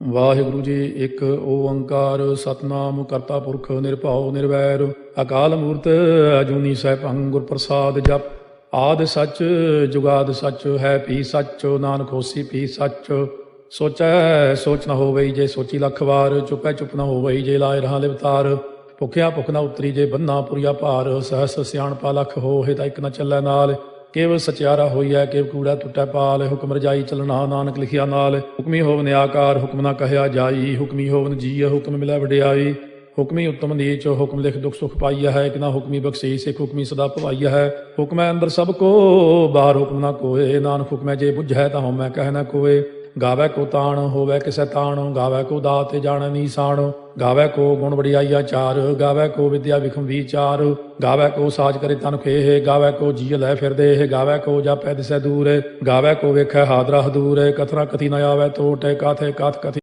ਵਾਹਿਗੁਰੂ ਜੀ, ਇੱਕ ਓੰਕਾਰ ਸਤਨਾਮ ਕਰਤਾ ਪੁਰਖ ਨਿਰਭਉ ਨਿਰਵੈਰ, ਅਕਾਲ ਮੂਰਤ ਅਜੂਨੀ ਸੈਭੰ ਗੁਰ ਪ੍ਰਸਾਦ ਜਪ। ਆਦ ਸੱਚ, ਜੁਗਾਦ ਸੱਚ, ਹੈ ਪੀ ਸੱਚ, ਨਾਨਕ ਹੋਸੀ ਪੀ ਸੱਚ। ਸੋਚੈ, ਸੋਚ ਨ ਹੋਵਈ ਜੇ ਸੋਚੀ ਲੱਖ ਵਾਰ, ਚੁੱਪੈ ਚੁੱਪ ਨਾ ਹੋਵਈ ਜੇ ਲਾਇ ਰਹਾ ਲਿਵਤਾਰ ਭੁਖਿਆ ਭੁਖ ਨ ਉਤਰੀ ਜੇ ਬੰਨਾ ਪੁਰੀਆ ਭਾਰ, ਸਹਸ ਸਿਆਣਪਾ ਲਖ ਹੋਏ ਤਾਂ ਇੱਕ ਨਾ ਚੱਲੈ ਨਾਲ। ਕੇਵ ਸਚਿਆਰਾ ਹੋਈਐ ਕੇਵ ਕੂੜਾ ਟੁੱਟੈ ਪਾਲ, ਹੁਕਮ ਰਜਾਈ ਚਲਣਾ, ਨਾਨਕ ਲਿਖਿਆ ਨਾਲ। ਹੁਕਮੀ ਹੋਵਨ ਆਕਾਰ, ਹੁਕਮ ਨਾ ਕਹਿਆ ਜਾਈ। ਹੁਕਮੀ ਹੋਵਨ ਜੀਅ, ਹੁਕਮ ਮਿਲੈ ਵਡਿਆਈ। ਹੁਕਮੀ ਉਤਮ ਨੀਚ, ਹੁਕਮ ਲਿਖ ਦੁਖ ਸੁਖ ਪਾਈਆ ਹੈ। ਕਿ ਨਾ ਹੁਕਮੀ ਬਖਸ਼ੀਸ ਸਿਖ ਹੁਕਮੀ ਸਦਾ ਭਵਾਈਆ ਹੈ। ਹੁਕਮੈ ਅੰਦਰ ਸਭ ਕੋ, ਬਾਹਰ ਹੁਕਮ ਨਾ ਕੋਏ। ਨਾਨਕ ਹੁਕਮੈ ਜੇ ਬੁਝੈ, ਤਾਂ ਹਉ ਮੈਂ ਕਹਿ ਨਾ ਕੋਏ। ਗਾਵੇ ਕੋ ਤਾਣ ਹੋਵੇ ਕਿਸੈ ਤਾਣ, ਗਾਵੇ ਕੋ ਦਾਤ ਜਾਣ ਨੀਸਾਨ ਗਾਵੇ ਕੋ ਗੁਣ ਵਡਿਆਈਆ ਚਾਰ, ਗਾਵੇ ਕੋ ਵਿਦਿਆ ਵਿਖਮ ਵਿਚਾਰ, ਗਾਵੇ ਕੋ ਸਾਜ ਕਰੇ ਤਨ ਖੇਹ, ਗਾਵੇ ਕੋ ਜੀ ਲੈ ਫਿਰਦੇ ਇਹ ਗਾਵੇ ਕੋ ਜਾਪੈ ਦਿਸੈ ਦੂਰ, ਗਾਵੇ ਕੋ ਵੇਖੈ ਹਾਦਰਾ ਹਦੂਰ, ਕਥਨਾ ਕਥੀ ਨ ਆਵੇ ਤੋਟੇ, ਕਾਥੇ ਕਾਥ ਕਥੀ